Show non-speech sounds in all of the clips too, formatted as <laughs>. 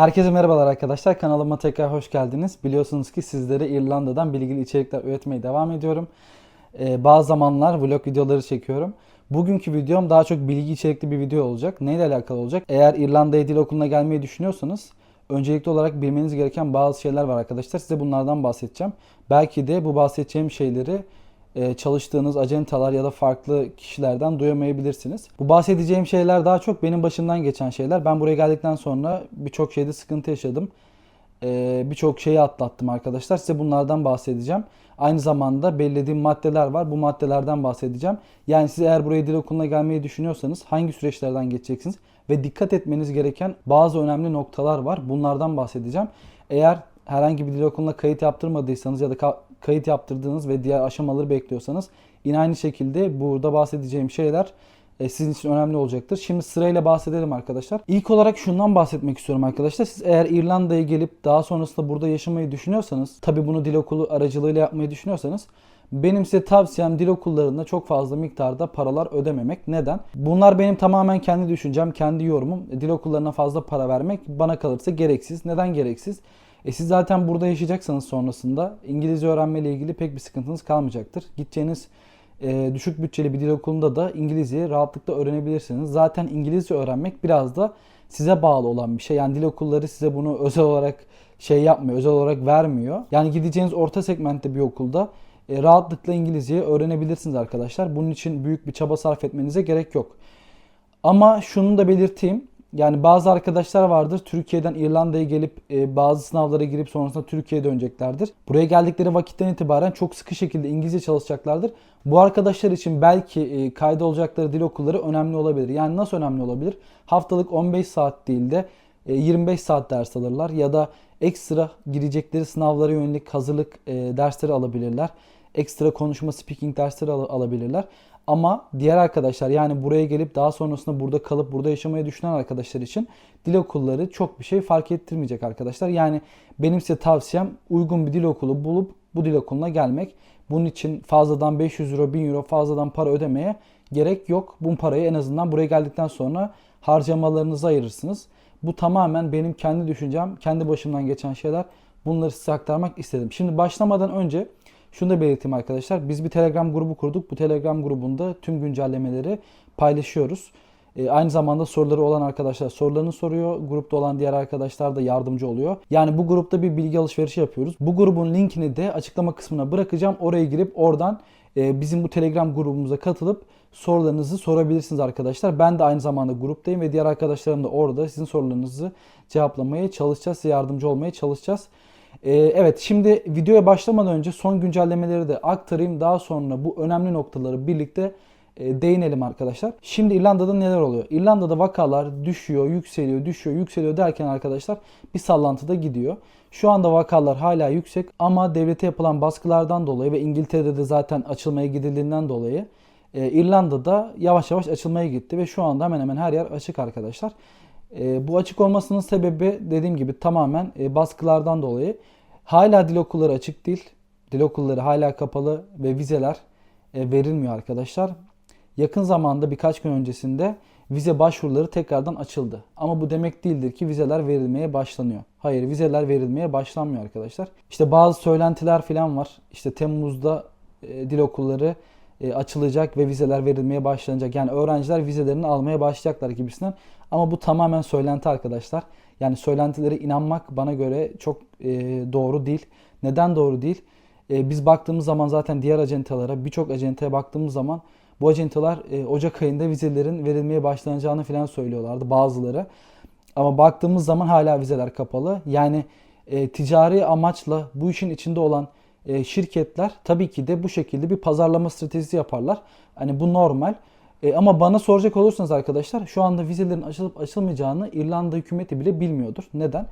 Herkese merhabalar arkadaşlar. Kanalıma tekrar hoş geldiniz. Biliyorsunuz ki sizlere İrlanda'dan bilgili içerikler üretmeye devam ediyorum. Ee, bazı zamanlar vlog videoları çekiyorum. Bugünkü videom daha çok bilgi içerikli bir video olacak. Neyle alakalı olacak? Eğer İrlanda'ya dil okuluna gelmeyi düşünüyorsanız öncelikli olarak bilmeniz gereken bazı şeyler var arkadaşlar. Size bunlardan bahsedeceğim. Belki de bu bahsedeceğim şeyleri çalıştığınız acentalar ya da farklı kişilerden duyamayabilirsiniz. Bu bahsedeceğim şeyler daha çok benim başımdan geçen şeyler. Ben buraya geldikten sonra birçok şeyde sıkıntı yaşadım. E, birçok şeyi atlattım arkadaşlar. Size bunlardan bahsedeceğim. Aynı zamanda belirlediğim maddeler var. Bu maddelerden bahsedeceğim. Yani siz eğer buraya dil okuluna gelmeyi düşünüyorsanız hangi süreçlerden geçeceksiniz ve dikkat etmeniz gereken bazı önemli noktalar var. Bunlardan bahsedeceğim. Eğer herhangi bir dil okuluna kayıt yaptırmadıysanız ya da kayıt yaptırdığınız ve diğer aşamaları bekliyorsanız yine aynı şekilde burada bahsedeceğim şeyler e, sizin için önemli olacaktır. Şimdi sırayla bahsedelim arkadaşlar. İlk olarak şundan bahsetmek istiyorum arkadaşlar. Siz eğer İrlanda'ya gelip daha sonrasında burada yaşamayı düşünüyorsanız, tabi bunu dil okulu aracılığıyla yapmayı düşünüyorsanız benim size tavsiyem dil okullarında çok fazla miktarda paralar ödememek. Neden? Bunlar benim tamamen kendi düşüncem, kendi yorumum. Dil okullarına fazla para vermek bana kalırsa gereksiz. Neden gereksiz? E siz zaten burada yaşayacaksanız sonrasında İngilizce öğrenmeyle ilgili pek bir sıkıntınız kalmayacaktır. Gideceğiniz e, düşük bütçeli bir dil okulunda da İngilizceyi rahatlıkla öğrenebilirsiniz. Zaten İngilizce öğrenmek biraz da size bağlı olan bir şey. Yani dil okulları size bunu özel olarak şey yapmıyor, özel olarak vermiyor. Yani gideceğiniz orta segmentte bir okulda e, rahatlıkla İngilizceyi öğrenebilirsiniz arkadaşlar. Bunun için büyük bir çaba sarf etmenize gerek yok. Ama şunu da belirteyim. Yani bazı arkadaşlar vardır Türkiye'den İrlanda'ya gelip e, bazı sınavlara girip sonrasında Türkiye'ye döneceklerdir. Buraya geldikleri vakitten itibaren çok sıkı şekilde İngilizce çalışacaklardır. Bu arkadaşlar için belki e, kayda olacakları dil okulları önemli olabilir. Yani nasıl önemli olabilir? Haftalık 15 saat değil de e, 25 saat ders alırlar ya da ekstra girecekleri sınavlara yönelik hazırlık e, dersleri alabilirler. Ekstra konuşma speaking dersleri al- alabilirler. Ama diğer arkadaşlar yani buraya gelip daha sonrasında burada kalıp burada yaşamayı düşünen arkadaşlar için dil okulları çok bir şey fark ettirmeyecek arkadaşlar. Yani benim size tavsiyem uygun bir dil okulu bulup bu dil okuluna gelmek. Bunun için fazladan 500 euro 1000 euro fazladan para ödemeye gerek yok. Bu parayı en azından buraya geldikten sonra harcamalarınızı ayırırsınız. Bu tamamen benim kendi düşüncem, kendi başımdan geçen şeyler. Bunları size aktarmak istedim. Şimdi başlamadan önce şunu da belirteyim arkadaşlar. Biz bir Telegram grubu kurduk. Bu Telegram grubunda tüm güncellemeleri paylaşıyoruz. E, aynı zamanda soruları olan arkadaşlar sorularını soruyor. Grupta olan diğer arkadaşlar da yardımcı oluyor. Yani bu grupta bir bilgi alışverişi yapıyoruz. Bu grubun linkini de açıklama kısmına bırakacağım. Oraya girip oradan e, bizim bu Telegram grubumuza katılıp sorularınızı sorabilirsiniz arkadaşlar. Ben de aynı zamanda gruptayım ve diğer arkadaşlarım da orada sizin sorularınızı cevaplamaya çalışacağız. Size yardımcı olmaya çalışacağız. Ee, evet şimdi videoya başlamadan önce son güncellemeleri de aktarayım. Daha sonra bu önemli noktaları birlikte e, değinelim arkadaşlar. Şimdi İrlanda'da neler oluyor? İrlanda'da vakalar düşüyor, yükseliyor, düşüyor, yükseliyor derken arkadaşlar bir sallantıda gidiyor. Şu anda vakalar hala yüksek ama devlete yapılan baskılardan dolayı ve İngiltere'de de zaten açılmaya gidildiğinden dolayı e, İrlanda'da yavaş yavaş açılmaya gitti ve şu anda hemen hemen her yer açık arkadaşlar. E, bu açık olmasının sebebi dediğim gibi tamamen e, baskılardan dolayı. Hala dil okulları açık değil. Dil okulları hala kapalı ve vizeler e, verilmiyor arkadaşlar. Yakın zamanda birkaç gün öncesinde vize başvuruları tekrardan açıldı. Ama bu demek değildir ki vizeler verilmeye başlanıyor. Hayır vizeler verilmeye başlanmıyor arkadaşlar. İşte bazı söylentiler falan var. İşte Temmuz'da e, dil okulları e, açılacak ve vizeler verilmeye başlanacak. Yani öğrenciler vizelerini almaya başlayacaklar gibisinden. Ama bu tamamen söylenti arkadaşlar. Yani söylentilere inanmak bana göre çok e, doğru değil. Neden doğru değil? E, biz baktığımız zaman zaten diğer acentalara, birçok acentaya baktığımız zaman bu acentalar e, Ocak ayında vizelerin verilmeye başlanacağını falan söylüyorlardı bazıları. Ama baktığımız zaman hala vizeler kapalı. Yani e, ticari amaçla bu işin içinde olan e, şirketler tabii ki de bu şekilde bir pazarlama stratejisi yaparlar. Hani bu normal. E, ama bana soracak olursanız arkadaşlar şu anda vizelerin açılıp açılmayacağını İrlanda hükümeti bile bilmiyordur. Neden?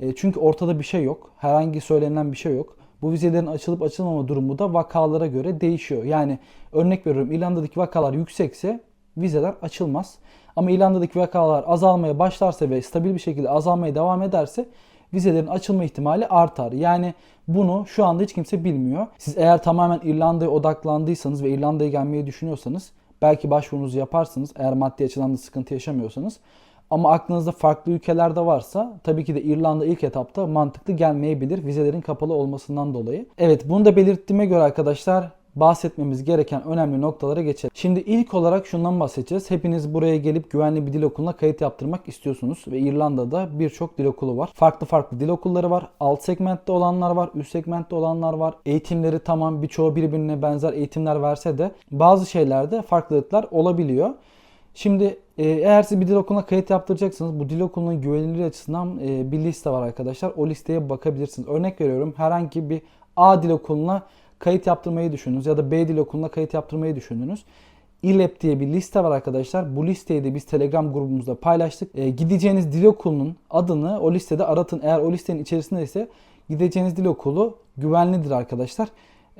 E, çünkü ortada bir şey yok. Herhangi söylenen bir şey yok. Bu vizelerin açılıp açılmama durumu da vakalara göre değişiyor. Yani örnek veriyorum İrlanda'daki vakalar yüksekse vizeler açılmaz. Ama İrlanda'daki vakalar azalmaya başlarsa ve stabil bir şekilde azalmaya devam ederse vizelerin açılma ihtimali artar. Yani bunu şu anda hiç kimse bilmiyor. Siz eğer tamamen İrlanda'ya odaklandıysanız ve İrlanda'ya gelmeyi düşünüyorsanız belki başvurunuzu yaparsınız eğer maddi açıdan da sıkıntı yaşamıyorsanız. Ama aklınızda farklı ülkelerde varsa tabii ki de İrlanda ilk etapta mantıklı gelmeyebilir vizelerin kapalı olmasından dolayı. Evet bunu da belirttiğime göre arkadaşlar bahsetmemiz gereken önemli noktalara geçelim. Şimdi ilk olarak şundan bahsedeceğiz. Hepiniz buraya gelip güvenli bir dil okuluna kayıt yaptırmak istiyorsunuz ve İrlanda'da birçok dil okulu var. Farklı farklı dil okulları var. Alt segmentte olanlar var, üst segmentte olanlar var. Eğitimleri tamam birçoğu birbirine benzer eğitimler verse de bazı şeylerde farklılıklar olabiliyor. Şimdi e, eğer siz bir dil okuluna kayıt yaptıracaksınız bu dil okulunun güvenilirliği açısından e, bir liste var arkadaşlar. O listeye bakabilirsiniz. Örnek veriyorum herhangi bir A dil okuluna kayıt yaptırmayı düşündünüz ya da B dil okuluna kayıt yaptırmayı düşündünüz. İLEP diye bir liste var arkadaşlar. Bu listeyi de biz Telegram grubumuzda paylaştık. E, gideceğiniz dil okulunun adını o listede aratın. Eğer o listenin içerisinde ise gideceğiniz dil okulu güvenlidir arkadaşlar.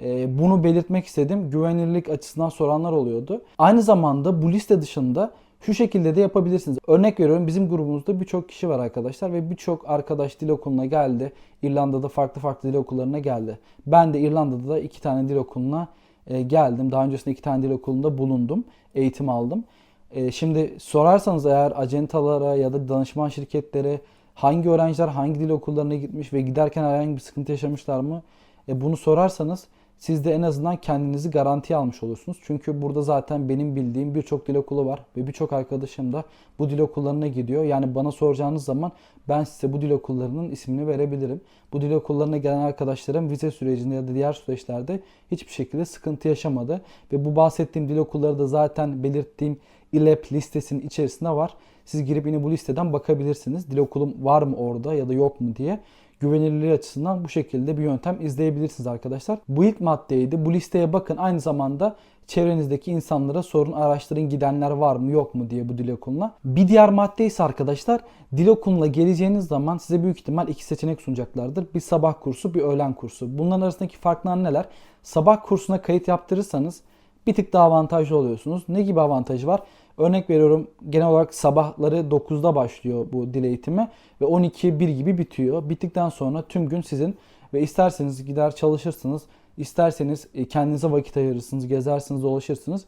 E, bunu belirtmek istedim. Güvenilirlik açısından soranlar oluyordu. Aynı zamanda bu liste dışında şu şekilde de yapabilirsiniz. Örnek veriyorum bizim grubumuzda birçok kişi var arkadaşlar ve birçok arkadaş dil okuluna geldi. İrlanda'da farklı farklı dil okullarına geldi. Ben de İrlanda'da da iki tane dil okuluna e, geldim. Daha öncesinde iki tane dil okulunda bulundum. Eğitim aldım. E, şimdi sorarsanız eğer acentalara ya da danışman şirketlere hangi öğrenciler hangi dil okullarına gitmiş ve giderken herhangi bir sıkıntı yaşamışlar mı? E, bunu sorarsanız siz de en azından kendinizi garantiye almış olursunuz. Çünkü burada zaten benim bildiğim birçok dil okulu var ve birçok arkadaşım da bu dil okullarına gidiyor. Yani bana soracağınız zaman ben size bu dil okullarının ismini verebilirim. Bu dil okullarına gelen arkadaşlarım vize sürecinde ya da diğer süreçlerde hiçbir şekilde sıkıntı yaşamadı. Ve bu bahsettiğim dil okulları da zaten belirttiğim ILEP listesinin içerisinde var. Siz girip yine bu listeden bakabilirsiniz. Dil okulum var mı orada ya da yok mu diye güvenilirliği açısından bu şekilde bir yöntem izleyebilirsiniz arkadaşlar. Bu ilk maddeydi. Bu listeye bakın. Aynı zamanda çevrenizdeki insanlara sorun araştırın gidenler var mı yok mu diye bu dil okuluna. Bir diğer madde ise arkadaşlar dil okuluna geleceğiniz zaman size büyük ihtimal iki seçenek sunacaklardır. Bir sabah kursu bir öğlen kursu. Bunların arasındaki farklar neler? Sabah kursuna kayıt yaptırırsanız bir tık daha avantajlı oluyorsunuz. Ne gibi avantajı var? Örnek veriyorum genel olarak sabahları 9'da başlıyor bu dil eğitimi ve 12'ye 1 gibi bitiyor. Bittikten sonra tüm gün sizin ve isterseniz gider çalışırsınız, isterseniz e, kendinize vakit ayırırsınız, gezersiniz, dolaşırsınız.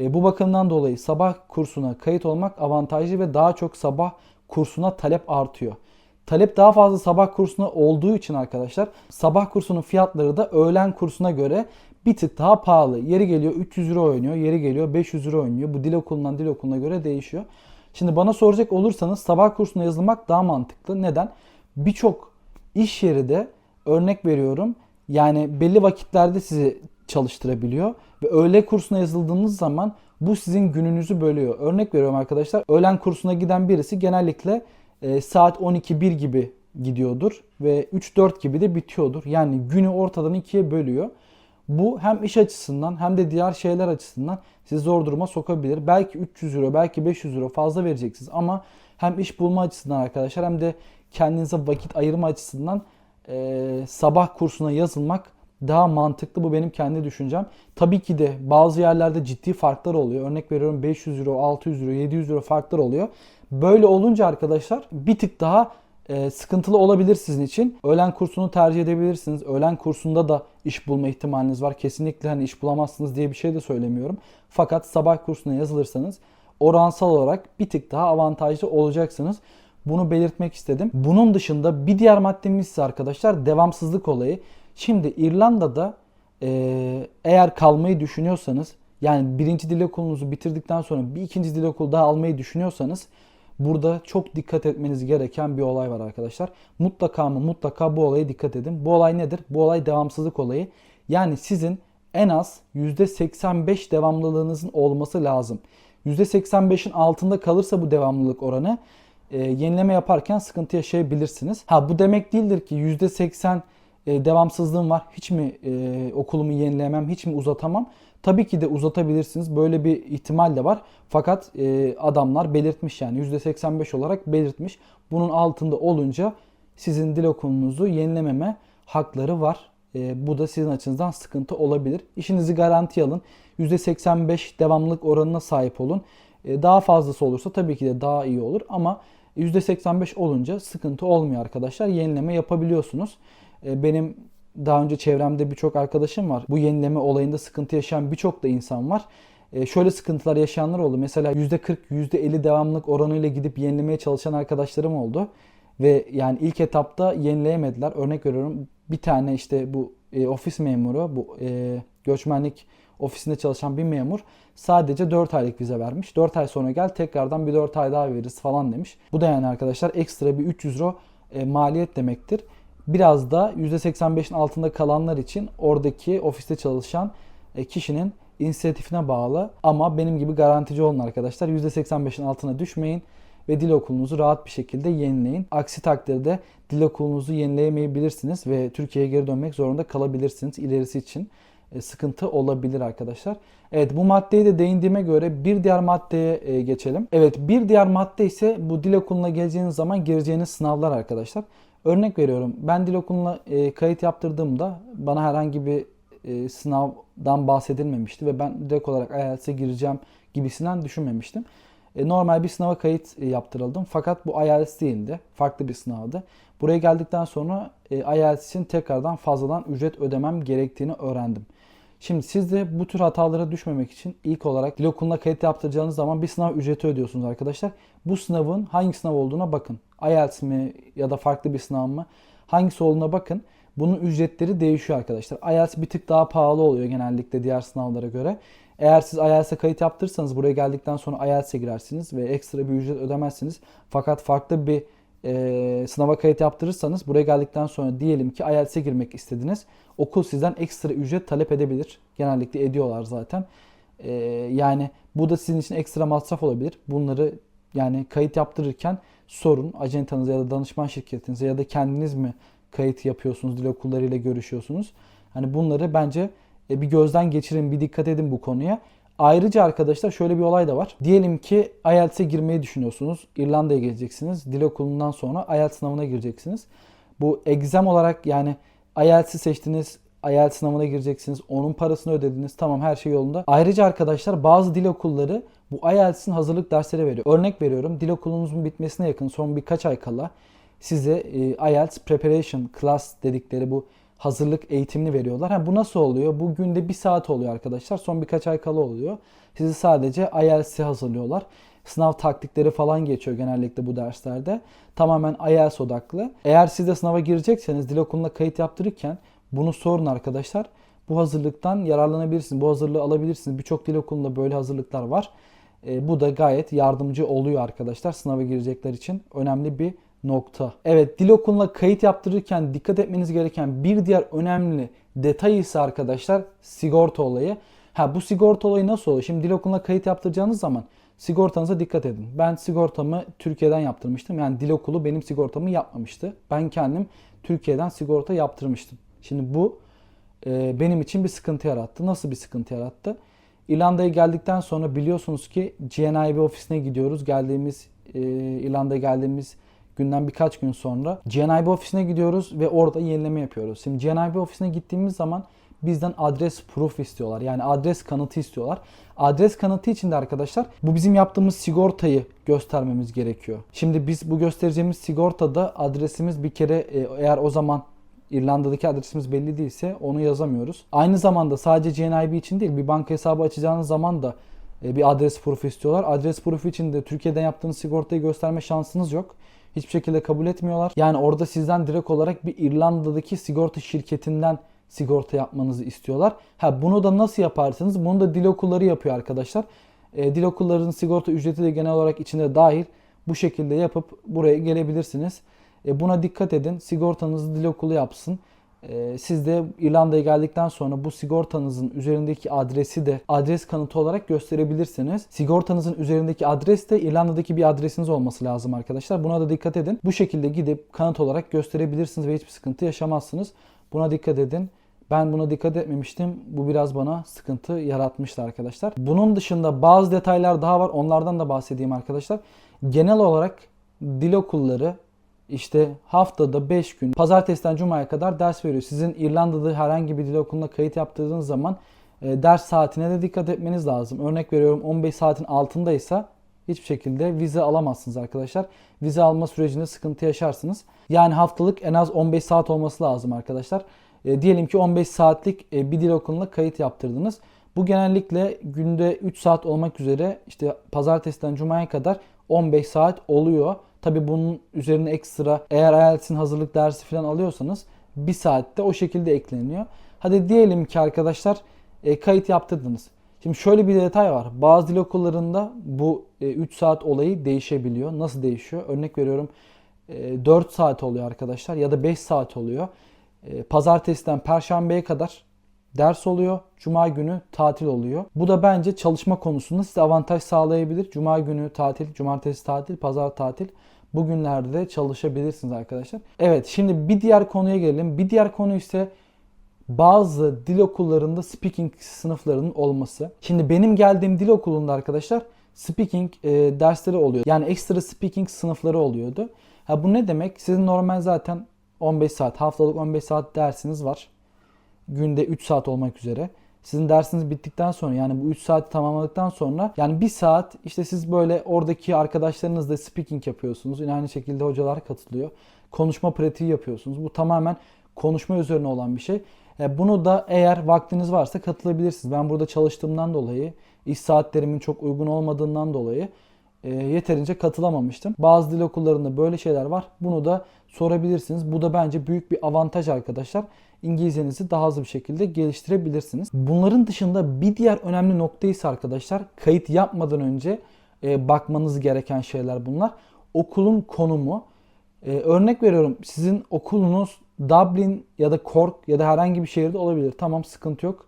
E, bu bakımdan dolayı sabah kursuna kayıt olmak avantajlı ve daha çok sabah kursuna talep artıyor. Talep daha fazla sabah kursuna olduğu için arkadaşlar sabah kursunun fiyatları da öğlen kursuna göre bir tık daha pahalı. Yeri geliyor 300 euro oynuyor, yeri geliyor 500 euro oynuyor. Bu dil okulundan dil okuluna göre değişiyor. Şimdi bana soracak olursanız sabah kursuna yazılmak daha mantıklı. Neden? Birçok iş yeri de örnek veriyorum yani belli vakitlerde sizi çalıştırabiliyor ve öğle kursuna yazıldığınız zaman bu sizin gününüzü bölüyor. Örnek veriyorum arkadaşlar. Öğlen kursuna giden birisi genellikle e, saat 12-1 gibi gidiyordur ve 3-4 gibi de bitiyordur. Yani günü ortadan ikiye bölüyor. Bu hem iş açısından hem de diğer şeyler açısından sizi zor duruma sokabilir. Belki 300 euro, belki 500 euro fazla vereceksiniz ama hem iş bulma açısından arkadaşlar hem de kendinize vakit ayırma açısından e, sabah kursuna yazılmak daha mantıklı. Bu benim kendi düşüncem. Tabii ki de bazı yerlerde ciddi farklar oluyor. Örnek veriyorum 500 euro, 600 euro, 700 euro farklar oluyor. Böyle olunca arkadaşlar bir tık daha e, sıkıntılı olabilir sizin için. Öğlen kursunu tercih edebilirsiniz. Öğlen kursunda da iş bulma ihtimaliniz var. Kesinlikle hani iş bulamazsınız diye bir şey de söylemiyorum. Fakat sabah kursuna yazılırsanız oransal olarak bir tık daha avantajlı olacaksınız. Bunu belirtmek istedim. Bunun dışında bir diğer maddemiz ise arkadaşlar devamsızlık olayı. Şimdi İrlanda'da e, eğer kalmayı düşünüyorsanız yani birinci dil okulunuzu bitirdikten sonra bir ikinci dil okulu daha almayı düşünüyorsanız Burada çok dikkat etmeniz gereken bir olay var arkadaşlar. Mutlaka mı mutlaka bu olaya dikkat edin. Bu olay nedir? Bu olay devamsızlık olayı. Yani sizin en az %85 devamlılığınızın olması lazım. %85'in altında kalırsa bu devamlılık oranı e, yenileme yaparken sıkıntı yaşayabilirsiniz. Ha bu demek değildir ki %80 e, devamsızlığım var. Hiç mi e, okulumu yenilemem, hiç mi uzatamam? Tabii ki de uzatabilirsiniz. Böyle bir ihtimal de var. Fakat e, adamlar belirtmiş yani %85 olarak belirtmiş. Bunun altında olunca sizin dil okulunuzu yenilememe hakları var. E, bu da sizin açınızdan sıkıntı olabilir. İşinizi garanti alın. %85 devamlılık oranına sahip olun. E, daha fazlası olursa tabii ki de daha iyi olur ama %85 olunca sıkıntı olmuyor arkadaşlar. Yenileme yapabiliyorsunuz. E, benim daha önce çevremde birçok arkadaşım var. Bu yenileme olayında sıkıntı yaşayan birçok da insan var. e, şöyle sıkıntılar yaşayanlar oldu. Mesela %40, %50 devamlılık oranıyla gidip yenilemeye çalışan arkadaşlarım oldu. Ve yani ilk etapta yenileyemediler. Örnek veriyorum bir tane işte bu e, ofis memuru, bu e, göçmenlik ofisinde çalışan bir memur sadece 4 aylık vize vermiş. 4 ay sonra gel tekrardan bir 4 ay daha veririz falan demiş. Bu da yani arkadaşlar ekstra bir 300 euro e, maliyet demektir. Biraz da %85'in altında kalanlar için oradaki ofiste çalışan e, kişinin inisiyatifine bağlı. Ama benim gibi garantici olun arkadaşlar. %85'in altına düşmeyin ve dil okulunuzu rahat bir şekilde yenileyin. Aksi takdirde dil okulunuzu yenileyemeyebilirsiniz ve Türkiye'ye geri dönmek zorunda kalabilirsiniz ilerisi için. E, sıkıntı olabilir arkadaşlar. Evet bu maddeyi de değindiğime göre bir diğer maddeye e, geçelim. Evet bir diğer madde ise bu dil okuluna geleceğiniz zaman gireceğiniz sınavlar arkadaşlar. Örnek veriyorum ben dil okuluna e, kayıt yaptırdığımda bana herhangi bir sınavdan bahsedilmemişti ve ben direkt olarak IELTS'e gireceğim gibisinden düşünmemiştim. Normal bir sınava kayıt yaptırıldım fakat bu IELTS değildi. Farklı bir sınavdı. Buraya geldikten sonra IELTS için tekrardan fazladan ücret ödemem gerektiğini öğrendim. Şimdi siz de bu tür hatalara düşmemek için ilk olarak dil okuluna kayıt yaptıracağınız zaman bir sınav ücreti ödüyorsunuz arkadaşlar. Bu sınavın hangi sınav olduğuna bakın. IELTS mi ya da farklı bir sınav mı? Hangisi olduğuna bakın. Bunun ücretleri değişiyor arkadaşlar. IELTS bir tık daha pahalı oluyor genellikle diğer sınavlara göre. Eğer siz IELTS'e kayıt yaptırırsanız buraya geldikten sonra IELTS'e girersiniz ve ekstra bir ücret ödemezsiniz. Fakat farklı bir e, sınava kayıt yaptırırsanız buraya geldikten sonra diyelim ki IELTS'e girmek istediniz. Okul sizden ekstra ücret talep edebilir. Genellikle ediyorlar zaten. E, yani bu da sizin için ekstra masraf olabilir. Bunları yani kayıt yaptırırken sorun acentanıza ya da danışman şirketinize ya da kendiniz mi kayıt yapıyorsunuz, dil okullarıyla görüşüyorsunuz. Hani bunları bence e, bir gözden geçirin, bir dikkat edin bu konuya. Ayrıca arkadaşlar şöyle bir olay da var. Diyelim ki IELTS'e girmeyi düşünüyorsunuz. İrlanda'ya geleceksiniz. Dil okulundan sonra IELTS sınavına gireceksiniz. Bu egzam olarak yani IELTS'i seçtiniz. IELTS sınavına gireceksiniz. Onun parasını ödediniz. Tamam her şey yolunda. Ayrıca arkadaşlar bazı dil okulları bu IELTS'in hazırlık dersleri veriyor. Örnek veriyorum. Dil okulunuzun bitmesine yakın son birkaç ay kala size e, IELTS Preparation Class dedikleri bu hazırlık eğitimini veriyorlar. Ha, bu nasıl oluyor? Bu günde bir saat oluyor arkadaşlar. Son birkaç ay kala oluyor. Sizi sadece IELTS'e hazırlıyorlar. Sınav taktikleri falan geçiyor genellikle bu derslerde. Tamamen IELTS odaklı. Eğer siz de sınava girecekseniz dil okuluna kayıt yaptırırken bunu sorun arkadaşlar. Bu hazırlıktan yararlanabilirsiniz. Bu hazırlığı alabilirsiniz. Birçok dil okulunda böyle hazırlıklar var. E, bu da gayet yardımcı oluyor arkadaşlar sınava girecekler için. Önemli bir nokta. Evet dil okuluna kayıt yaptırırken dikkat etmeniz gereken bir diğer önemli detay ise arkadaşlar sigorta olayı. Ha bu sigorta olayı nasıl oluyor? Şimdi dil okuluna kayıt yaptıracağınız zaman sigortanıza dikkat edin. Ben sigortamı Türkiye'den yaptırmıştım. Yani dil okulu benim sigortamı yapmamıştı. Ben kendim Türkiye'den sigorta yaptırmıştım. Şimdi bu e, benim için bir sıkıntı yarattı. Nasıl bir sıkıntı yarattı? İrlanda'ya geldikten sonra biliyorsunuz ki GNIB ofisine gidiyoruz. Geldiğimiz e, İrlanda'ya geldiğimiz günden birkaç gün sonra GNIB ofisine gidiyoruz ve orada yenileme yapıyoruz. Şimdi GNIB ofisine gittiğimiz zaman bizden adres proof istiyorlar. Yani adres kanıtı istiyorlar. Adres kanıtı için de arkadaşlar bu bizim yaptığımız sigortayı göstermemiz gerekiyor. Şimdi biz bu göstereceğimiz sigortada adresimiz bir kere e, eğer o zaman İrlanda'daki adresimiz belli değilse onu yazamıyoruz. Aynı zamanda sadece GNIB için değil bir banka hesabı açacağınız zaman da e, bir adres proof istiyorlar. Adres proof için de Türkiye'den yaptığınız sigortayı gösterme şansınız yok hiçbir şekilde kabul etmiyorlar. Yani orada sizden direkt olarak bir İrlanda'daki sigorta şirketinden sigorta yapmanızı istiyorlar. Ha bunu da nasıl yaparsınız? Bunu da dil okulları yapıyor arkadaşlar. E, dil okullarının sigorta ücreti de genel olarak içinde dahil. Bu şekilde yapıp buraya gelebilirsiniz. E, buna dikkat edin. Sigortanızı dil okulu yapsın. Ee, siz de İrlanda'ya geldikten sonra bu sigortanızın üzerindeki adresi de adres kanıtı olarak gösterebilirsiniz. Sigortanızın üzerindeki adres de İrlanda'daki bir adresiniz olması lazım arkadaşlar. Buna da dikkat edin. Bu şekilde gidip kanıt olarak gösterebilirsiniz ve hiçbir sıkıntı yaşamazsınız. Buna dikkat edin. Ben buna dikkat etmemiştim. Bu biraz bana sıkıntı yaratmıştı arkadaşlar. Bunun dışında bazı detaylar daha var. Onlardan da bahsedeyim arkadaşlar. Genel olarak dil okulları işte haftada 5 gün pazartesiden cumaya kadar ders veriyor. Sizin İrlanda'da herhangi bir dil okuluna kayıt yaptırdığınız zaman e, ders saatine de dikkat etmeniz lazım. Örnek veriyorum 15 saatin altındaysa hiçbir şekilde vize alamazsınız arkadaşlar. Vize alma sürecinde sıkıntı yaşarsınız. Yani haftalık en az 15 saat olması lazım arkadaşlar. E, diyelim ki 15 saatlik e, bir dil okuluna kayıt yaptırdınız. Bu genellikle günde 3 saat olmak üzere işte pazartesiden cumaya kadar 15 saat oluyor. Tabi bunun üzerine ekstra eğer IELTS'in hazırlık dersi falan alıyorsanız bir saatte o şekilde ekleniyor. Hadi diyelim ki arkadaşlar e, kayıt yaptırdınız. Şimdi şöyle bir detay var. Bazı dil okullarında bu e, 3 saat olayı değişebiliyor. Nasıl değişiyor? Örnek veriyorum e, 4 saat oluyor arkadaşlar ya da 5 saat oluyor. E, pazartesiden perşembeye kadar ders oluyor. Cuma günü tatil oluyor. Bu da bence çalışma konusunda size avantaj sağlayabilir. Cuma günü tatil, cumartesi tatil, pazar tatil. Bugünlerde de çalışabilirsiniz arkadaşlar. Evet şimdi bir diğer konuya gelelim. Bir diğer konu ise bazı dil okullarında speaking sınıflarının olması. Şimdi benim geldiğim dil okulunda arkadaşlar speaking e, dersleri oluyor. Yani ekstra speaking sınıfları oluyordu. Ha bu ne demek? Sizin normal zaten 15 saat, haftalık 15 saat dersiniz var. Günde 3 saat olmak üzere. Sizin dersiniz bittikten sonra yani bu 3 saati tamamladıktan sonra yani 1 saat işte siz böyle oradaki arkadaşlarınızla speaking yapıyorsunuz. Yine aynı şekilde hocalar katılıyor. Konuşma pratiği yapıyorsunuz. Bu tamamen konuşma üzerine olan bir şey. E, Bunu da eğer vaktiniz varsa katılabilirsiniz. Ben burada çalıştığımdan dolayı, iş saatlerimin çok uygun olmadığından dolayı e, yeterince katılamamıştım. Bazı dil okullarında böyle şeyler var. Bunu da sorabilirsiniz. Bu da bence büyük bir avantaj arkadaşlar. İngilizcenizi daha hızlı bir şekilde geliştirebilirsiniz. Bunların dışında bir diğer önemli nokta ise arkadaşlar kayıt yapmadan önce e, bakmanız gereken şeyler bunlar. Okulun konumu. E, örnek veriyorum sizin okulunuz Dublin ya da Cork ya da herhangi bir şehirde olabilir. Tamam sıkıntı yok.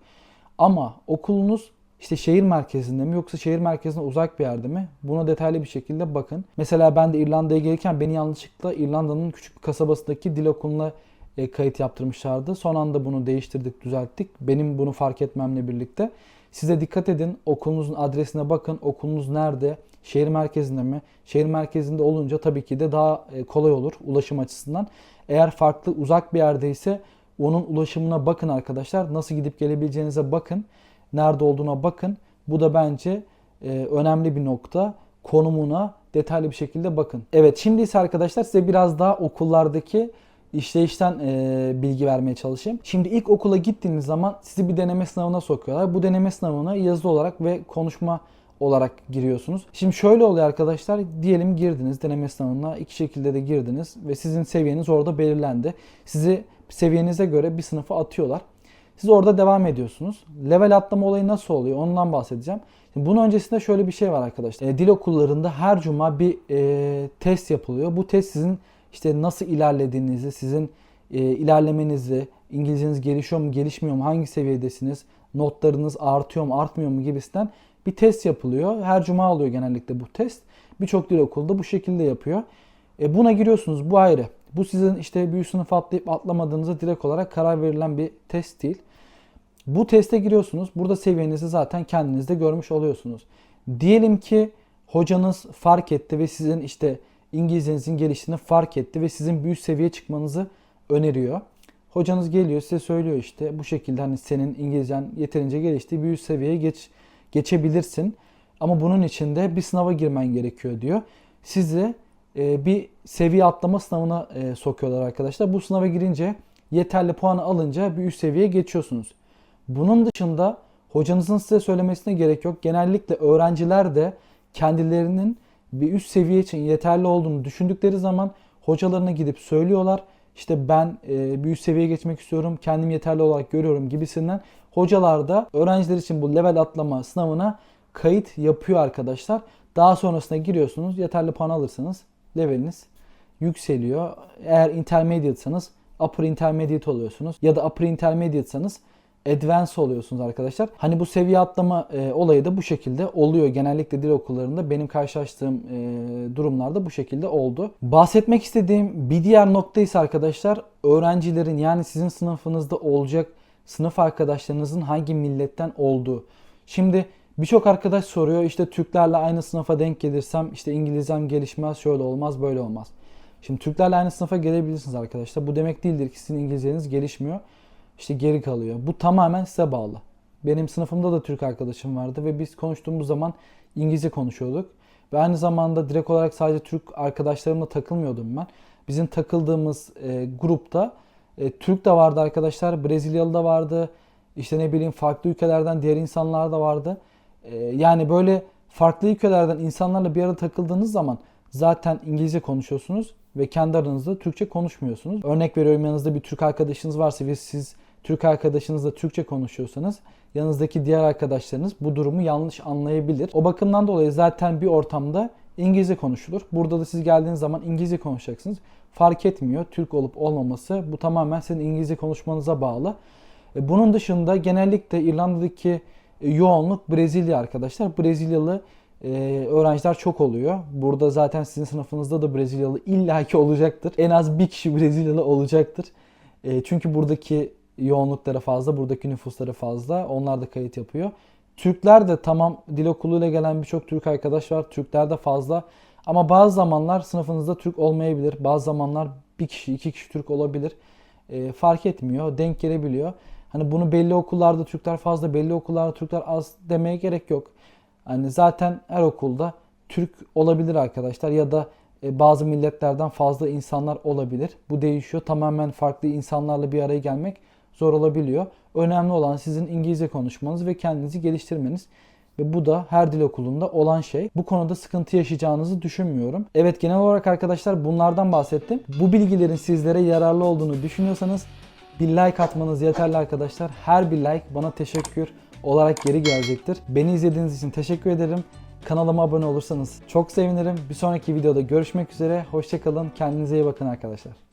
Ama okulunuz işte şehir merkezinde mi yoksa şehir merkezine uzak bir yerde mi? Buna detaylı bir şekilde bakın. Mesela ben de İrlanda'ya gelirken beni yanlışlıkla İrlanda'nın küçük bir kasabasındaki dil okuluna e, kayıt yaptırmışlardı. Son anda bunu değiştirdik, düzelttik. Benim bunu fark etmemle birlikte. Size dikkat edin. Okulunuzun adresine bakın. Okulunuz nerede? Şehir merkezinde mi? Şehir merkezinde olunca tabii ki de daha e, kolay olur ulaşım açısından. Eğer farklı uzak bir yerdeyse onun ulaşımına bakın arkadaşlar. Nasıl gidip gelebileceğinize bakın. Nerede olduğuna bakın. Bu da bence e, önemli bir nokta. Konumuna detaylı bir şekilde bakın. Evet şimdi ise arkadaşlar size biraz daha okullardaki işleyişten e, bilgi vermeye çalışayım. Şimdi ilk okula gittiğiniz zaman sizi bir deneme sınavına sokuyorlar. Bu deneme sınavına yazılı olarak ve konuşma olarak giriyorsunuz. Şimdi şöyle oluyor arkadaşlar. Diyelim girdiniz deneme sınavına. iki şekilde de girdiniz ve sizin seviyeniz orada belirlendi. Sizi seviyenize göre bir sınıfa atıyorlar. Siz orada devam ediyorsunuz. Level atlama olayı nasıl oluyor? Ondan bahsedeceğim. Şimdi bunun öncesinde şöyle bir şey var arkadaşlar. E, dil okullarında her cuma bir e, test yapılıyor. Bu test sizin işte nasıl ilerlediğinizi, sizin e, ilerlemenizi, İngilizceniz gelişiyor mu, gelişmiyor mu, hangi seviyedesiniz, notlarınız artıyor mu, artmıyor mu gibisinden bir test yapılıyor. Her cuma oluyor genellikle bu test. Birçok dil okulda bu şekilde yapıyor. E, buna giriyorsunuz. Bu ayrı. Bu sizin işte bir sınıf atlayıp atlamadığınıza direkt olarak karar verilen bir test değil. Bu teste giriyorsunuz. Burada seviyenizi zaten kendinizde görmüş oluyorsunuz. Diyelim ki hocanız fark etti ve sizin işte İngilizcenizin geliştiğini fark etti ve sizin büyük seviyeye çıkmanızı öneriyor. Hocanız geliyor size söylüyor işte bu şekilde hani senin İngilizcen yeterince gelişti büyük seviyeye geç geçebilirsin. Ama bunun için de bir sınava girmen gerekiyor diyor. Sizi e, bir seviye atlama sınavına e, sokuyorlar arkadaşlar. Bu sınava girince yeterli puanı alınca bir üst seviyeye geçiyorsunuz. Bunun dışında hocanızın size söylemesine gerek yok. Genellikle öğrenciler de kendilerinin bir üst seviye için yeterli olduğunu düşündükleri zaman hocalarına gidip söylüyorlar. İşte ben e, bir üst seviyeye geçmek istiyorum, kendim yeterli olarak görüyorum gibisinden hocalar da öğrenciler için bu level atlama sınavına kayıt yapıyor arkadaşlar. Daha sonrasında giriyorsunuz, yeterli puan alırsanız leveliniz yükseliyor. Eğer intermediate'sanız upper intermediate oluyorsunuz ya da upper intermediate'sanız advance oluyorsunuz arkadaşlar. Hani bu seviye atlama e, olayı da bu şekilde oluyor. Genellikle dil okullarında benim karşılaştığım e, durumlarda bu şekilde oldu. Bahsetmek istediğim bir diğer nokta ise arkadaşlar öğrencilerin yani sizin sınıfınızda olacak sınıf arkadaşlarınızın hangi milletten olduğu. Şimdi birçok arkadaş soruyor işte Türklerle aynı sınıfa denk gelirsem işte İngilizcem gelişmez şöyle olmaz böyle olmaz. Şimdi Türklerle aynı sınıfa gelebilirsiniz arkadaşlar. Bu demek değildir ki sizin İngilizceniz gelişmiyor işte geri kalıyor. Bu tamamen size bağlı. Benim sınıfımda da Türk arkadaşım vardı ve biz konuştuğumuz zaman İngilizce konuşuyorduk. Ve aynı zamanda direkt olarak sadece Türk arkadaşlarımla takılmıyordum ben. Bizim takıldığımız e, grupta e, Türk de vardı arkadaşlar, Brezilyalı da vardı, İşte ne bileyim farklı ülkelerden diğer insanlar da vardı. Ee, yani böyle farklı ülkelerden insanlarla bir arada takıldığınız zaman zaten İngilizce konuşuyorsunuz ve kendi aranızda Türkçe konuşmuyorsunuz. Örnek veriyorum yanınızda bir Türk arkadaşınız varsa ve siz Türk arkadaşınızla Türkçe konuşuyorsanız yanınızdaki diğer arkadaşlarınız bu durumu yanlış anlayabilir. O bakımdan dolayı zaten bir ortamda İngilizce konuşulur. Burada da siz geldiğiniz zaman İngilizce konuşacaksınız. Fark etmiyor Türk olup olmaması. Bu tamamen sizin İngilizce konuşmanıza bağlı. E, Bunun dışında genellikle İrlanda'daki e, yoğunluk Brezilya arkadaşlar. Brezilyalı e, öğrenciler çok oluyor. Burada zaten sizin sınıfınızda da Brezilyalı illaki <laughs> olacaktır. En az bir kişi Brezilyalı olacaktır. Çünkü buradaki yoğunlukları fazla, buradaki nüfusları fazla. Onlar da kayıt yapıyor. Türkler de tamam dil okuluyla gelen birçok Türk arkadaş var. Türkler de fazla. Ama bazı zamanlar sınıfınızda Türk olmayabilir. Bazı zamanlar bir kişi, iki kişi Türk olabilir. E, fark etmiyor, denk gelebiliyor. Hani bunu belli okullarda Türkler fazla, belli okullarda Türkler az demeye gerek yok. Hani zaten her okulda Türk olabilir arkadaşlar ya da e, bazı milletlerden fazla insanlar olabilir. Bu değişiyor. Tamamen farklı insanlarla bir araya gelmek zor olabiliyor. Önemli olan sizin İngilizce konuşmanız ve kendinizi geliştirmeniz. Ve bu da her dil okulunda olan şey. Bu konuda sıkıntı yaşayacağınızı düşünmüyorum. Evet genel olarak arkadaşlar bunlardan bahsettim. Bu bilgilerin sizlere yararlı olduğunu düşünüyorsanız bir like atmanız yeterli arkadaşlar. Her bir like bana teşekkür olarak geri gelecektir. Beni izlediğiniz için teşekkür ederim. Kanalıma abone olursanız çok sevinirim. Bir sonraki videoda görüşmek üzere. Hoşçakalın. Kendinize iyi bakın arkadaşlar.